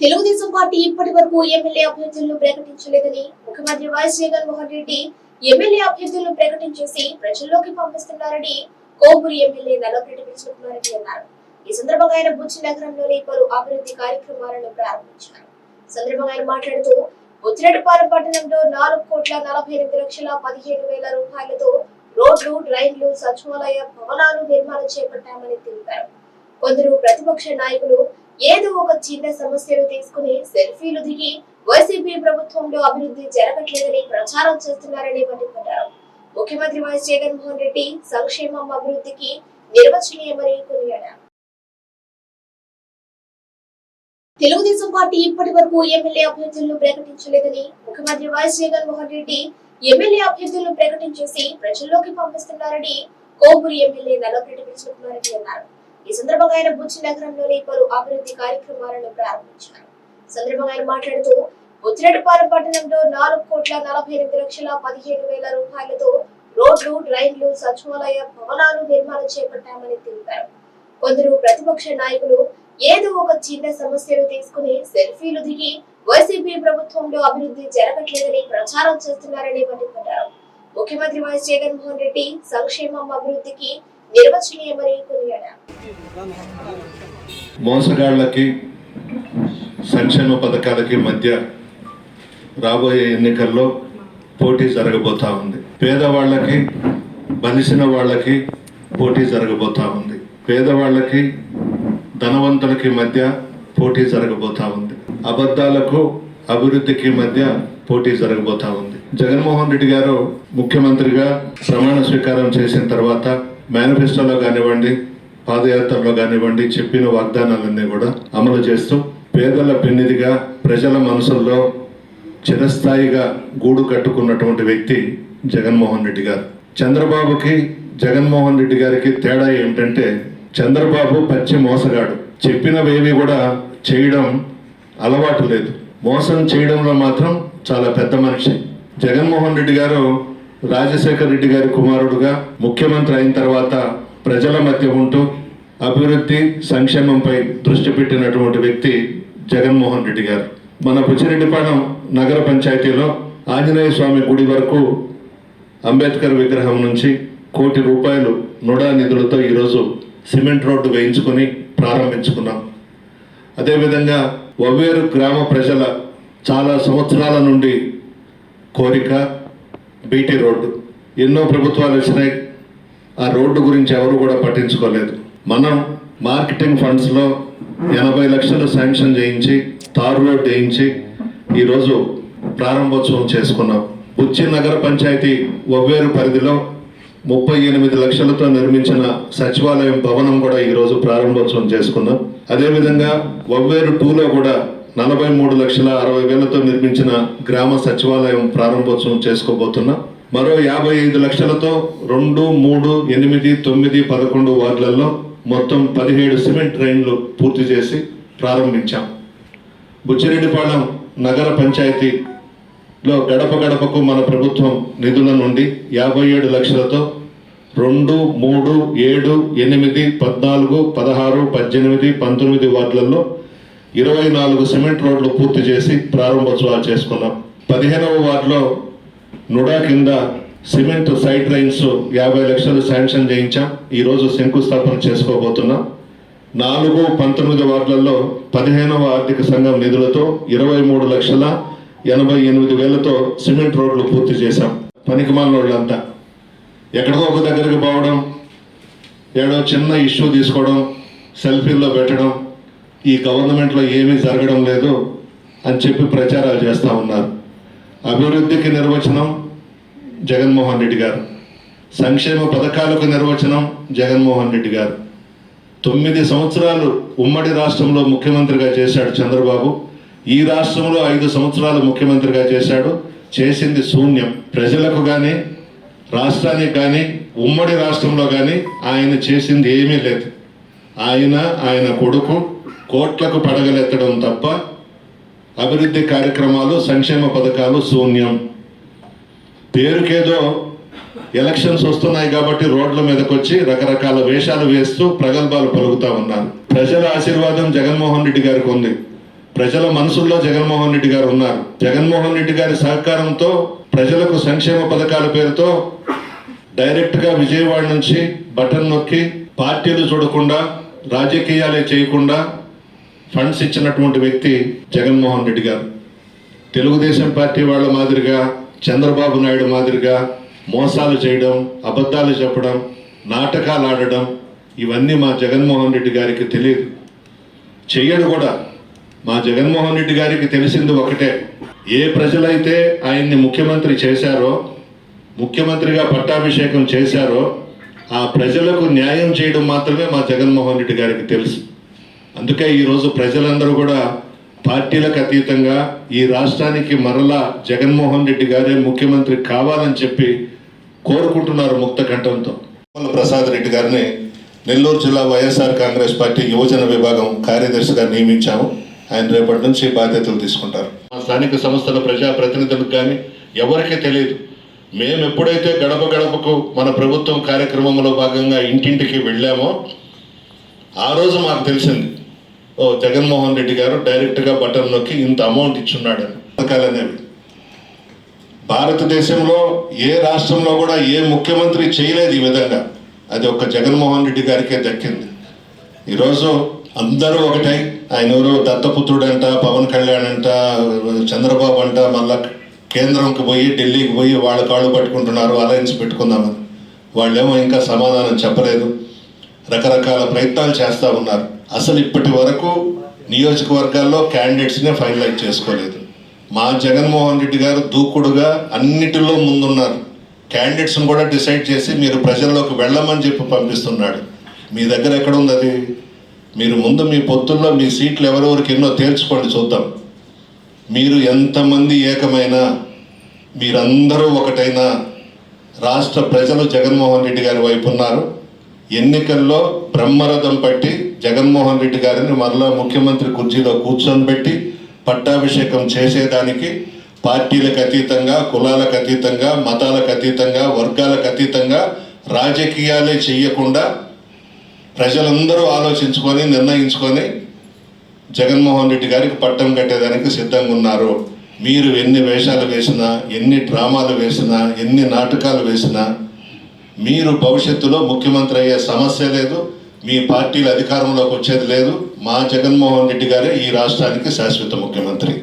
Telugu Desam party ఇప్పటి వరకు MLA అభ్యర్థులను ప్రకటించలేదని ముఖ్యమంత్రి వైఎస్ జగన్మోహన్ రెడ్డి ఎమ్మెల్యే అభ్యర్థులను ప్రకటించేసి ప్రజల్లోకి పంపిస్తున్నారని కోవూరు ఎమ్మెల్యే నల్లపరెడ్డి కృష్ణకుమారెడ్డి అన్నారు. ఈ సందర్భంగా ఆయన బుచ్చి నగరంలోని పలు అభివృద్ధి కార్యక్రమాలను ప్రారంభించారు. సందర్భంగా ఆయన మాట్లాడుతూ బుచ్చిరెడ్డిపాలెం పట్టణంలో నాలుగు కోట్ల నలభై ఎనిమిది లక్షల పదిహేను వేల రూపాయలతో రోడ్లు డ్రైన్లు సచివాలయ భవనాలు నిర్మాణం చేపట్టామని తెలిపారు. కొందరు ప్రతిపక్ష నాయకులు ఏదో ఒక చిన్న సమస్యను తీసుకుని సెల్ఫీలు దిగి వైసీపీ ప్రభుత్వంలో అభివృద్ధి జరగట్లేదని ప్రచారం చేస్తున్నారని మండిపడ్డారు. ముఖ్యమంత్రి వైఎస్ జగన్మోహన్ రెడ్డి సంక్షేమం అభివృద్ధికి నిర్వచనీయమని కొనియాడారు. తెలుగుదేశం పార్టీ ఇప్పటి వరకు ఎమ్మెల్యే అభ్యర్థులను ప్రకటించలేదని ముఖ్యమంత్రి వైఎస్ జగన్మోహన్ రెడ్డి ఎమ్మెల్యే అభ్యర్థులను ప్రకటించేసి ప్రజల్లోకి పంపిస్తున్నారని కోవూరు ఎమ్మెల్యే నల్లపరెడ్డి కృష్ణకుమారెడ్డి అన్నారు. ఈ సందర్భంగా ఆయన బుచ్చి నగరంలోని పలు అభివృద్ధి కార్యక్రమాలను ప్రారంభించారు. సందర్భంగా ఆయన మాట్లాడుతూ బుచ్చిరెడ్డిపాలెం పట్టణంలో నాలుగు కోట్ల నలభై ఎనిమిది లక్షల పదిహేను వేల రూపాయలతో రోడ్లు డ్రైన్లు సచివాలయ భవనాలు నిర్మాణం చేపట్టామని తెలిపారు. కొందరు ప్రతిపక్ష నాయకులు ఏదో ఒక చిన్న సమస్యను తీసుకుని సెల్ఫీలు దిగి వైసీపీ ప్రభుత్వంలో అభివృద్ధి జరగట్లేదని ప్రచారం చేస్తున్నారని మండిపడ్డారు. ముఖ్యమంత్రి వైఎస్ జగన్మోహన్ రెడ్డి సంక్షేమం అభివృద్ధికి నిర్వచనీయమని కొనియాడారు మోసగాళ్ళకి సంక్షేమ పథకాలకి మధ్య రాబోయే ఎన్నికల్లో పోటీ జరగబోతా ఉంది. పేదవాళ్ళకి బలిసిన వాళ్ళకి పోటీ జరగబోతా ఉంది. పేదవాళ్ళకి ధనవంతులకి మధ్య పోటీ జరగబోతా ఉంది. అబద్ధాలకు అభివృద్ధికి మధ్య పోటీ జరగబోతా ఉంది. జగన్మోహన్ రెడ్డి గారు ముఖ్యమంత్రిగా ప్రమాణ స్వీకారం చేసిన తర్వాత మేనిఫెస్టోలో కానివ్వండి పాదయాత్రలో కానివ్వండి చెప్పిన వాగ్దానాలన్నీ కూడా అమలు చేస్తూ పేదల పెన్నిదిగా ప్రజల మనసుల్లో చిరస్థాయిగా గూడు కట్టుకున్నటువంటి వ్యక్తి జగన్మోహన్ రెడ్డి గారు. చంద్రబాబుకి జగన్మోహన్ రెడ్డి గారికి తేడా ఏమిటంటే చంద్రబాబు పచ్చి మోసగాడు. చెప్పినవేవి కూడా చేయడం అలవాటు లేదు. మోసం చేయడంలో మాత్రం చాలా పెద్ద మనిషి. జగన్మోహన్ రెడ్డి గారు రాజశేఖర్ రెడ్డి గారి కుమారుడుగా ముఖ్యమంత్రి అయిన తర్వాత ప్రజల మధ్య ఉంటూ అభివృద్ధి సంక్షేమంపై దృష్టి పెట్టినటువంటి వ్యక్తి జగన్మోహన్ రెడ్డి గారు. మన బుచ్చిరెడ్డిపాలెం నగర పంచాయతీలో ఆంజనేయ స్వామి గుడి వరకు అంబేద్కర్ విగ్రహం నుంచి కోటి రూపాయలు నుడా నిధులతో ఈరోజు సిమెంట్ రోడ్డు వేయించుకొని ప్రారంభించుకున్నాం. అదేవిధంగా వవ్వేరు గ్రామ ప్రజల చాలా సంవత్సరాల నుండి కోరిక బీటీ రోడ్డు. ఎన్నో ప్రభుత్వాలు వచ్చినాయి. ఆ రోడ్డు గురించి ఎవరు కూడా పట్టించుకోలేదు. మనం మార్కెటింగ్ ఫండ్స్లో ఎనభై లక్షలు శాంక్షన్ చేయించి తారు రోడ్డు వేయించి ఈరోజు ప్రారంభోత్సవం చేసుకున్నాం. బుచ్చి నగర పంచాయతీ ఒవ్వేరు పరిధిలో ముప్పై ఎనిమిది లక్షలతో నిర్మించిన సచివాలయం భవనం కూడా ఈరోజు ప్రారంభోత్సవం చేసుకున్నాం. అదేవిధంగా ఒవ్వేరు టూలో కూడా నలభై మూడు లక్షల అరవై వేలతో నిర్మించిన గ్రామ సచివాలయం ప్రారంభోత్సవం చేసుకోబోతున్నా మరో యాభై ఐదు లక్షలతో రెండు మూడు ఎనిమిది తొమ్మిది పదకొండు వార్డులలో మొత్తం పదిహేడు సిమెంట్ ట్రైన్లు పూర్తి చేసి ప్రారంభించాం. బుచ్చిరెడ్డిపాళెం నగర పంచాయతీలో గడప గడపకు మన ప్రభుత్వం నిధుల నుండి యాభై ఏడు లక్షలతో రెండు మూడు ఏడు ఎనిమిది పద్నాలుగు పదహారు పద్దెనిమిది పంతొమ్మిది వార్డులలో ఇరవై నాలుగు సిమెంట్ రోడ్లు పూర్తి చేసి ప్రారంభోత్సవాలు చేసుకున్నాం. పదిహేనవ వార్డులో నుడా కింద సిమెంట్ సైడ్ లైన్స్ యాభై లక్షలు శాంక్షన్ చేయించాం. ఈరోజు శంకుస్థాపన చేసుకోబోతున్నాం. నాలుగు పంతొమ్మిది వార్డులలో పదిహేనవ ఆర్థిక సంఘం నిధులతో ఇరవై మూడు లక్షల ఎనభై ఎనిమిది వేలతో సిమెంట్ రోడ్లు పూర్తి చేశాం. పనికిమాలిన వాళ్ళంతా ఎక్కడికో ఒక దగ్గరికి పోవడం ఏడో చిన్న ఇష్యూ తీసుకోవడం సెల్ఫీల్లో పెట్టడం ఈ గవర్నమెంట్లో ఏమీ జరగడం లేదు అని చెప్పి ప్రచారాలు చేస్తూ ఉన్నారు. అభివృద్ధికి నిర్వచనం జగన్మోహన్ రెడ్డి గారు. సంక్షేమ పథకాలకు నిర్వచనం జగన్మోహన్ రెడ్డి గారు. తొమ్మిది సంవత్సరాలు ఉమ్మడి రాష్ట్రంలో ముఖ్యమంత్రిగా చేశాడు చంద్రబాబు. ఈ రాష్ట్రంలో ఐదు సంవత్సరాలు ముఖ్యమంత్రిగా చేశాడు. చేసింది శూన్యం. ప్రజలకు కానీ రాష్ట్రానికి కానీ ఉమ్మడి రాష్ట్రంలో కానీ ఆయన చేసింది ఏమీ లేదు. ఆయన ఆయన కొడుకు కోట్లకు పడగలెత్తడం తప్ప అభివృద్ధి కార్యక్రమాలు సంక్షేమ పథకాలు శూన్యం. పేరుకేదో ఎలక్షన్స్ వస్తున్నాయి కాబట్టి రోడ్ల మీదకి వచ్చి రకరకాల వేషాలు వేస్తూ ప్రగల్భాలు పలుకుతా ఉన్నారు. ప్రజల ఆశీర్వాదం జగన్మోహన్ రెడ్డి గారికి ఉంది. ప్రజల మనసుల్లో జగన్మోహన్ రెడ్డి గారు ఉన్నారు. జగన్మోహన్ రెడ్డి గారి సహకారంతో ప్రజలకు సంక్షేమ పథకాల పేరుతో డైరెక్ట్గా విజయవాడ నుంచి బటన్ నొక్కి పార్టీలు చూడకుండా రాజకీయాలే చేయకుండా ఫండ్స్ ఇచ్చినటువంటి వ్యక్తి జగన్మోహన్ రెడ్డి గారు. తెలుగుదేశం పార్టీ వాళ్ళ మాదిరిగా చంద్రబాబు నాయుడు మాదిరిగా మోసాలు చేయడం అబద్ధాలు చెప్పడం నాటకాలు ఆడడం ఇవన్నీ మా జగన్మోహన్ రెడ్డి గారికి తెలియదు. చెయ్యడు కూడా. మా జగన్మోహన్ రెడ్డి గారికి తెలిసింది ఒకటే. ఏ ప్రజలైతే ఆయన్ని ముఖ్యమంత్రి చేశారో ముఖ్యమంత్రిగా పట్టాభిషేకం చేశారో ఆ ప్రజలకు న్యాయం చేయడం మాత్రమే మా జగన్మోహన్ రెడ్డి గారికి తెలుసు. అందుకే ఈరోజు ప్రజలందరూ కూడా పార్టీలకు అతీతంగా ఈ రాష్ట్రానికి మరలా జగన్మోహన్ రెడ్డి గారే ముఖ్యమంత్రి కావాలని చెప్పి కోరుకుంటున్నారు ముక్త కంఠంతో. ప్రసాద్ రెడ్డి గారిని నెల్లూరు జిల్లా వైఎస్ఆర్ కాంగ్రెస్ పార్టీ యువజన విభాగం కార్యదర్శిగా నియమించాము. ఆయన రేపటి నుంచి బాధ్యతలు తీసుకుంటారు. మా స్థానిక సంస్థల ప్రజా ప్రతినిధులకు కానీ ఎవరికీ తెలియదు. మేము ఎప్పుడైతే గడప గడపకు మన ప్రభుత్వం కార్యక్రమంలో భాగంగా ఇంటింటికి వెళ్ళామో ఆ రోజు మాకు తెలిసింది. ఓ జగన్మోహన్ రెడ్డి గారు డైరెక్ట్గా బటన్ నొక్కి ఇంత అమౌంట్ ఇచ్చున్నాడని. పథకాలు అనేవి. భారతదేశంలో ఏ రాష్ట్రంలో కూడా ఏ ముఖ్యమంత్రి చేయలేదు ఈ విధంగా. అది ఒక్క జగన్మోహన్ రెడ్డి గారికే దక్కింది. ఈరోజు అందరూ ఒకటై. ఆయన ఎవరు దత్తపుత్రుడంట పవన్ కళ్యాణ్ అంట చంద్రబాబు అంట మళ్ళా కేంద్రంకి పోయి ఢిల్లీకి పోయి వాళ్ళ కాళ్ళు పట్టుకుంటున్నారు అలయన్స్ పెట్టుకుందామని. వాళ్ళేమో ఇంకా సమాధానం చెప్పలేదు. రకరకాల ప్రయత్నాలు చేస్తూ ఉన్నారు. అసలు ఇప్పటి వరకు నియోజకవర్గాల్లో క్యాండిడేట్స్నే ఫైనలైజ్ చేసుకోలేదు. మా జగన్మోహన్ రెడ్డి గారు దూకుడుగా అన్నిటిలో ముందున్నారు. క్యాండిడేట్స్ని కూడా డిసైడ్ చేసి మీరు ప్రజల్లోకి వెళ్ళమని చెప్పి పంపిస్తున్నాడు. మీ దగ్గర ఎక్కడ ఉంది అది? మీరు ముందు మీ పొత్తుల్లో మీ సీట్లు ఎవరెవరికి ఎన్నో తేల్చుకోండి చూద్దాం. మీరు ఎంతమంది ఏకమైనా మీరందరూ ఒకటైన రాష్ట్ర ప్రజలు జగన్మోహన్ రెడ్డి గారి వైపు ఉన్నారు. ఎన్నికల్లో బ్రహ్మరథం పట్టి జగన్మోహన్ రెడ్డి గారిని మరలా ముఖ్యమంత్రి కుర్చీలో కూర్చొని పట్టాభిషేకం చేసేదానికి పార్టీలకు అతీతంగా కులాలకు అతీతంగా మతాలకు అతీతంగా వర్గాలకు అతీతంగా రాజకీయాలే చేయకుండా ప్రజలందరూ ఆలోచించుకొని నిర్ణయించుకొని జగన్మోహన్ రెడ్డి గారికి పట్టం కట్టేదానికి సిద్ధంగా ఉన్నారు. మీరు ఎన్ని వేషాలు వేసినా ఎన్ని డ్రామాలు వేసినా ఎన్ని నాటకాలు వేసినా మీరు భవిష్యత్తులో ముఖ్యమంత్రి అయ్యే సమస్య లేదు మీ పార్టీలు అధికారంలోకి వచ్చేది లేదు. మా జగన్మోహన్ రెడ్డి గారే ఈ రాష్ట్రానికి శాశ్వత ముఖ్యమంత్రి.